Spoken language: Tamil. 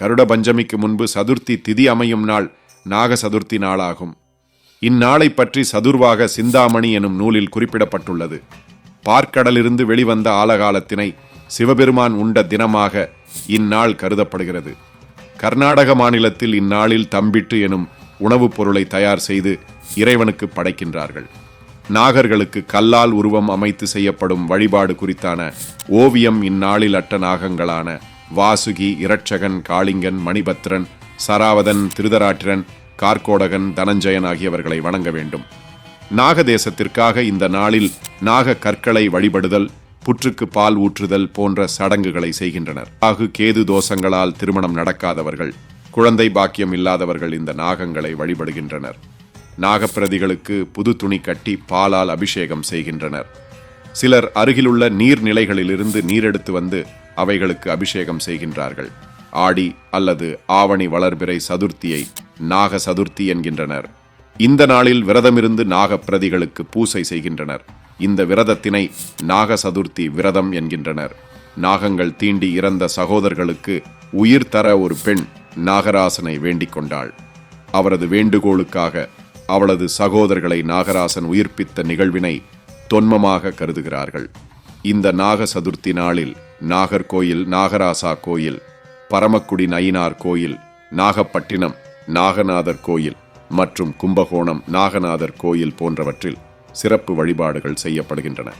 கருட பஞ்சமிக்கு முன்பு சதுர்த்தி திதி அமையும் நாள் நாக சதுர்த்தி நாளாகும். இந்நாளை பற்றி சதுர்வாக சிந்தாமணி எனும் நூலில் குறிப்பிடப்பட்டுள்ளது. பார்க்கடலிருந்து வெளிவந்த ஆலகாலத்தினை சிவபெருமான் உண்ட தினமாக இந்நாள் கருதப்படுகிறது. கர்நாடக மாநிலத்தில் இந்நாளில் தம்பிட்டு எனும் உணவுப் பொருளை தயார் செய்து இறைவனுக்கு படைக்கின்றார்கள். நாகர்களுக்கு கல்லால் உருவம் அமைத்து செய்யப்படும் வழிபாடு குறித்தான ஓவியம் இந்நாளில் அட்ட நாகங்களான வாசுகி இரட்சகன் காளிங்கன் மணிபத்ரன் சராவதன் திருதராட்டிரன் கார்கோடகன் தனஞ்சயன் ஆகியவர்களை வணங்க வேண்டும். நாகதேசத்திற்காக இந்த நாளில் நாக கற்களை வழிபடுதல் புற்றுக்கு பால் ஊற்றுதல் போன்ற சடங்குகளை செய்கின்றனர். ஆகு கேது தோஷங்களால் திருமணம் நடக்காதவர்கள் குழந்தை பாக்கியம் இல்லாதவர்கள் இந்த நாகங்களை வழிபடுகின்றனர். நாகப்பிரதிகளுக்கு புது துணி கட்டி பாலால் அபிஷேகம் செய்கின்றனர். சிலர் அருகிலுள்ள நீர்நிலைகளிலிருந்து நீரெடுத்து வந்து அவைகளுக்கு அபிஷேகம் செய்கின்றார்கள். ஆடி அல்லது ஆவணி வளர்பிறை சதுர்த்தியை நாக சதுர்த்தி என்கின்றனர். இந்த நாளில் விரதமிருந்து நாகப்பிரதிகளுக்கு பூசை செய்கின்றனர். இந்த விரதத்தினை நாக சதுர்த்தி விரதம் என்கின்றனர். நாகங்கள் தீண்டி இறந்த சகோதரர்களுக்கு உயிர் தர ஒரு பெண் நாகராசனை வேண்டிக் கொண்டாள். அவரது வேண்டுகோளுக்காக அவளது சகோதரர்களை நாகராசன் உயிர்ப்பித்த நிகழ்வினை தொன்மமாக கருதுகிறார்கள். இந்த நாக சதுர்த்தி நாளில் நாகர்கோயில் நாகராசா கோயில் பரமக்குடி நயினார் கோயில் நாகப்பட்டினம் நாகநாதர் கோயில் மற்றும் கும்பகோணம் நாகநாதர் கோயில் போன்றவற்றில் சிறப்பு வழிபாடுகள் செய்யப்படுகின்றன.